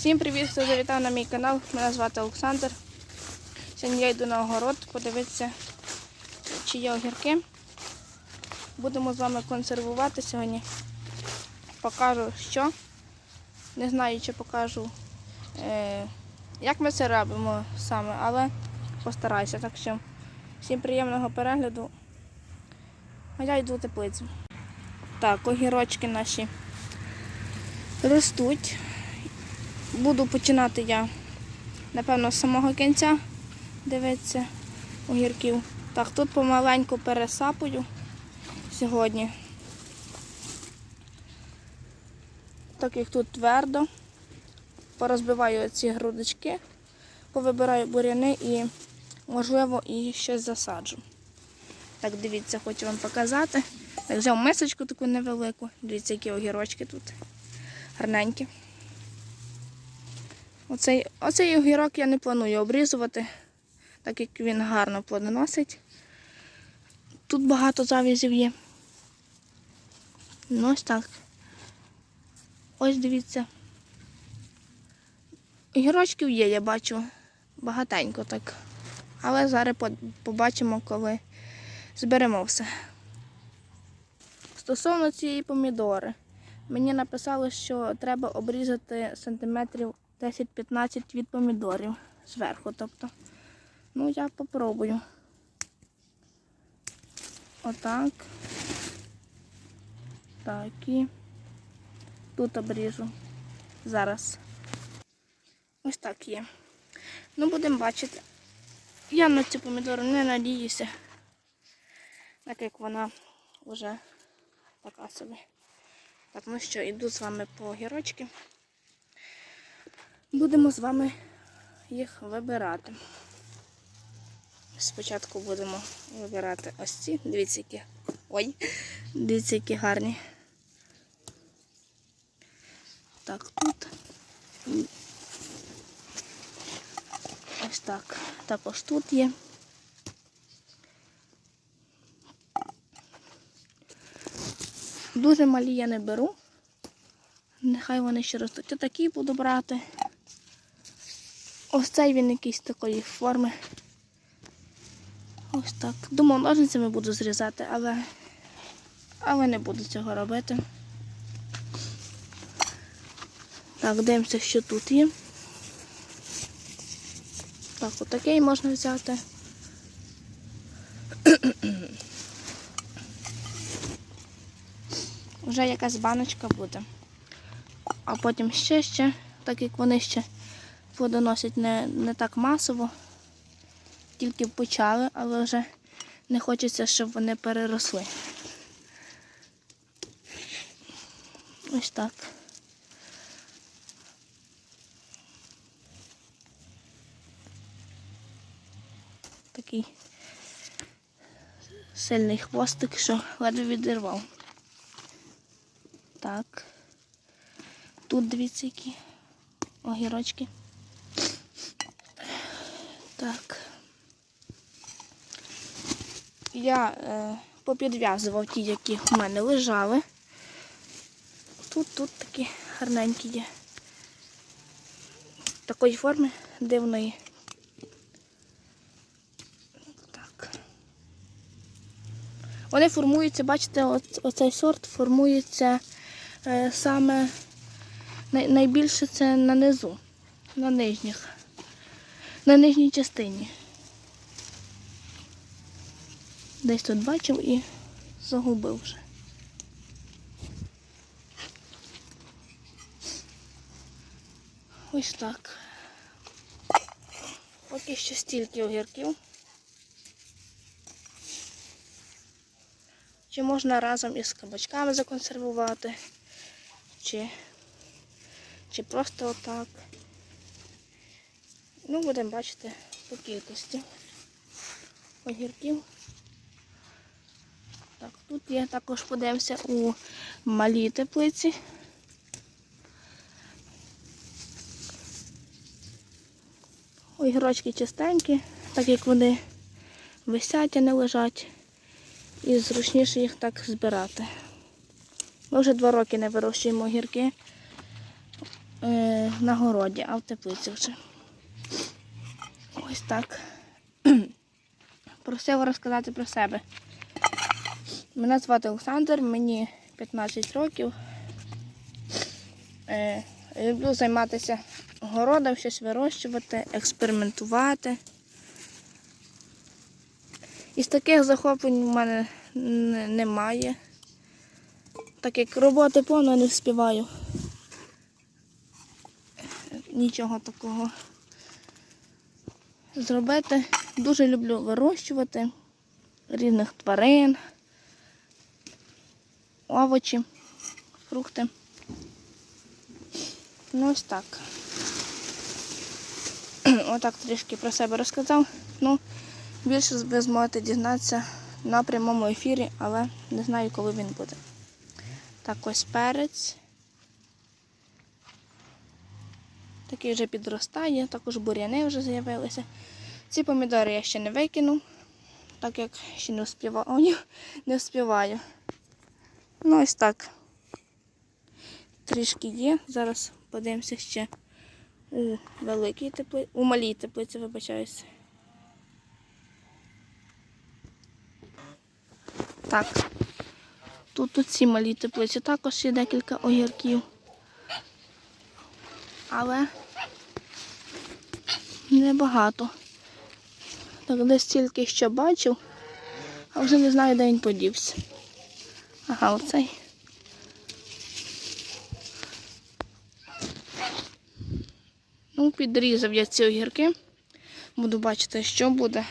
Всім привіт, хто завітав на мій канал. Мене звати Олександр. Сьогодні я йду на огород подивитися, чи є огірки. Будемо з вами консервувати сьогодні. Покажу що. Не знаю, чи покажу, е, як ми це робимо саме, але постараюся. Так що всім приємного перегляду. А я йду в теплицю. Так, огірочки наші ростуть. Буду починати я, напевно, з самого кінця дивитися огірків. Так, тут помаленьку пересапую сьогодні. Так як тут твердо, порозбиваю ці грудочки, повибираю буряни і, можливо, і щось засаджу. Так, дивіться, хочу вам показати. Так, взяв мисочку таку невелику. Дивіться, які огірочки тут гарненькі. Оцей, оцей огірок я не планую обрізувати, так як він гарно плодоносить. Тут багато завязів є. Ну ось так. Ось дивіться. Огірочків є, я бачу багатенько так. Але зараз побачимо, коли зберемо все. Стосовно цієї помідори, мені написали, що треба обрізати сантиметрів 10-15 від помідорів зверху. Тобто, ну я попробую. Отак. Так і тут обріжу. Зараз. Ось так є. Ну, будемо бачити. Я на цю помідору не надіюся, так як вона вже така собі. Так, ну що, йду з вами по огірочки. Будемо з вами їх вибирати. Спочатку будемо вибирати ось ці. Дивіться, які. Ой, дивіться, які гарні. Так, тут. Ось так. Також тут є. Дуже малі я не беру. Нехай вони ще ростуть. Отакі буду брати. Ось цей він якийсь такої форми. Ось так. Думав, ножницями буду зрізати, але, але не буду цього робити. Так, дивимося, що тут є. Так, отакий можна взяти. Вже якась баночка буде. А потім ще ще, так як вони ще плодоносять не, не так масово, тільки почали, але вже не хочеться, щоб вони переросли. Ось так. Такий сильний хвостик, що ледве відірвав. Так. Тут дивіться, які огірочки. Так. Я е, попідв'язував ті, які в мене лежали. Тут, тут такі гарненькі є. Такої форми дивної. Так. Вони формуються, бачите, оц- оцей сорт формується е, саме най- найбільше це на низу, на нижніх, на нижній частині. Десь тут бачив і загубив вже. Ось так. Поки що стільки огірків. Чи можна разом із кабачками законсервувати, чи, чи просто отак. Ну, будемо бачити по кількості огірків. Так, тут є також подивимося у малій теплиці. Огірочки чистенькі, так як вони висять, а не лежать. І зручніше їх так збирати. Ми вже два роки не вирощуємо огірки. е, на городі, а в теплиці вже. Ось так. Просив розказати про себе. Мене звати Олександр, мені 15 років. Е, люблю займатися городом, щось вирощувати, експериментувати. Із таких захоплень у мене немає. Так як роботи повно не вспіваю. Нічого такого зробити. Дуже люблю вирощувати різних тварин, овочі, фрукти. Ну ось так. Отак трішки про себе розказав. Ну, більше ви зможете дізнатися на прямому ефірі, але не знаю, коли він буде. Так, ось перець. Такий вже підростає, також бур'яни вже з'явилися. Ці помідори я ще не викинув, так як ще не вспіваю. О, ні, не вспіваю. Ну, ось так. Трішки є. Зараз подивимося ще у великій теплиці, у малій теплиці, вибачаюся. Так. Тут у цій малій теплиці також є декілька огірків. Але небагато. Так, десь тільки що бачив, а вже не знаю, де він подівся. Ага, оцей. Ну, підрізав я ці огірки. Буду бачити, що буде.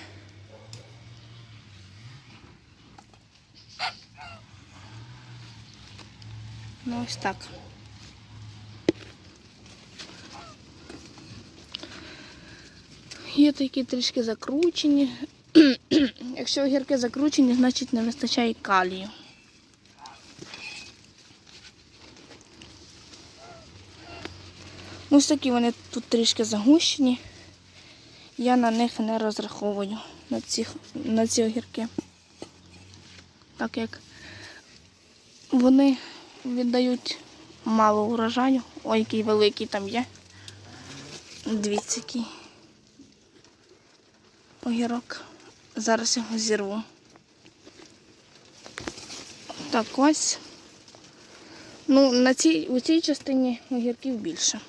Ну, ось так. Є такі трішки закручені. Якщо огірки закручені, значить не вистачає калію. Ось такі вони тут трішки загущені. Я на них не розраховую на ці, на ці огірки. Так як вони віддають мало урожаю. Ой, який великий там є. Дивіться, який огірок. Зараз його зірву. Так ось. Ну, на цій, у цій частині огірків більше.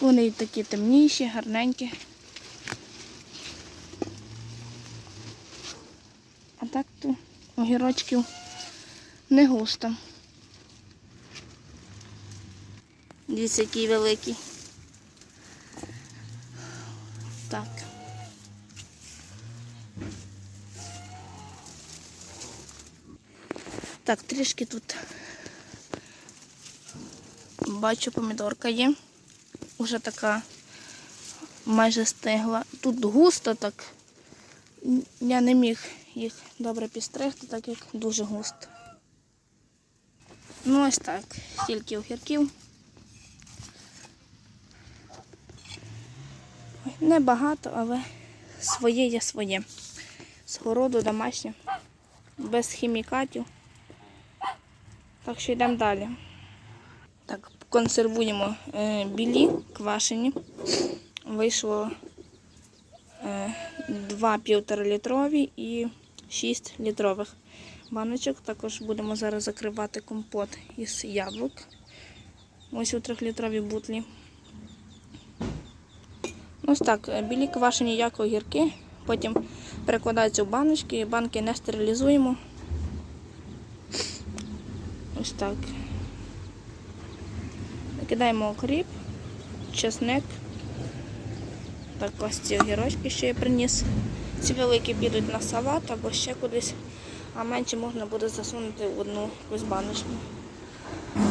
Вони такі темніші, гарненькі. А так то огірочків не густо. Дивіться, який великий. Так. Так, трішки тут бачу, помідорка є. Уже така майже стигла. Тут густо так. Я не міг їх добре підстригти, так як дуже густо. Ну ось так, стільки огірків. Небагато, але своє є своє. З городу домашнє, без хімікатів. Так що йдемо далі. Так, консервуємо е, білі квашені. Вийшло е, 2 півтора літрові і 6 літрових баночок. Також будемо зараз закривати компот із яблук. Ось у 3-літровій бутлі. Ось так, е, білі квашені як огірки. Потім перекладаються в баночки, банки не стерилізуємо. Ось так. Накидаємо окріп, чесник. Так, ось ці огірочки, що я приніс. Ці великі підуть на салат або ще кудись, а менше можна буде засунути в одну якусь баночку.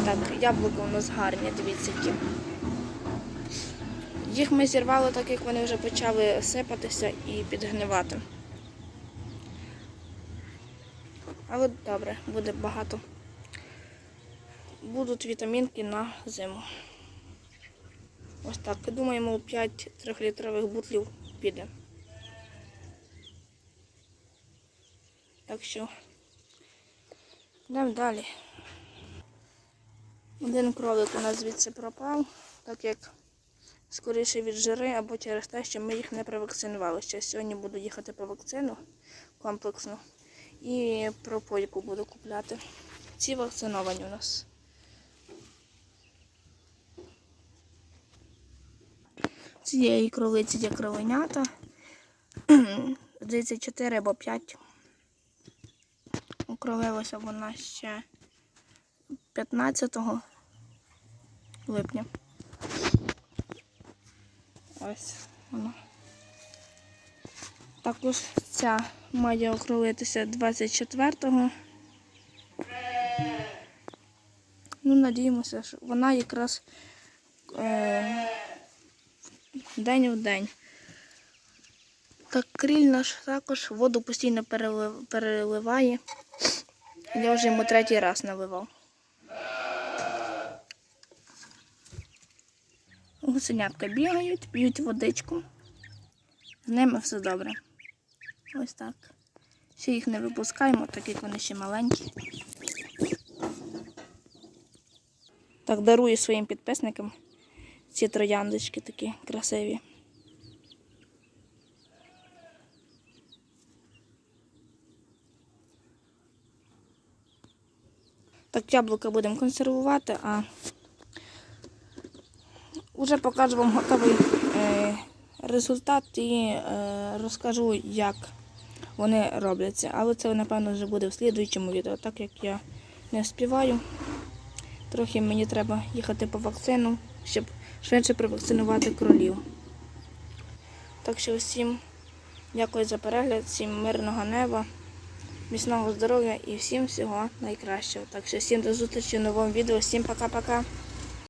Так, яблука у нас гарні, дивіться які. Їх ми зірвали, так як вони вже почали сипатися і підгнивати. Але добре, буде багато. Будуть вітамінки на зиму. Ось так. Думаємо, 5 трьохлітрових бутлів піде. Так що йдемо далі. Один кролик у нас звідси пропав, так як скоріше від жири або через те, що ми їх не провакцинували. Ще сьогодні буду їхати по вакцину комплексну і пропойку буду купляти. Ці вакциновані у нас. Цієї кролиці є кроленята. Здається, 4 або 5. Окровилася вона ще 15 липня. Ось вона. Також ця має окролитися 24-го. Ну, надіємося, що вона якраз е, день в день. Так кріль наш також воду постійно переливає. Я вже йому третій раз наливав. Гусенятка бігають, п'ють водичку. З ними все добре. Ось так. Ще їх не випускаємо, так як вони ще маленькі. Так, дарую своїм підписникам ці трояндочки такі красиві. Так, яблука будемо консервувати, а вже покажу вам готовий е, результат і е, розкажу, як вони робляться. Але це, напевно, вже буде в слідуючому відео, так як я не співаю. Трохи мені треба їхати по вакцину, щоб швидше провакцинувати кролів. Так що всім дякую за перегляд, всім мирного неба, міцного здоров'я і всім всього найкращого. Так що всім до зустрічі в новому відео. Всім пока-пока.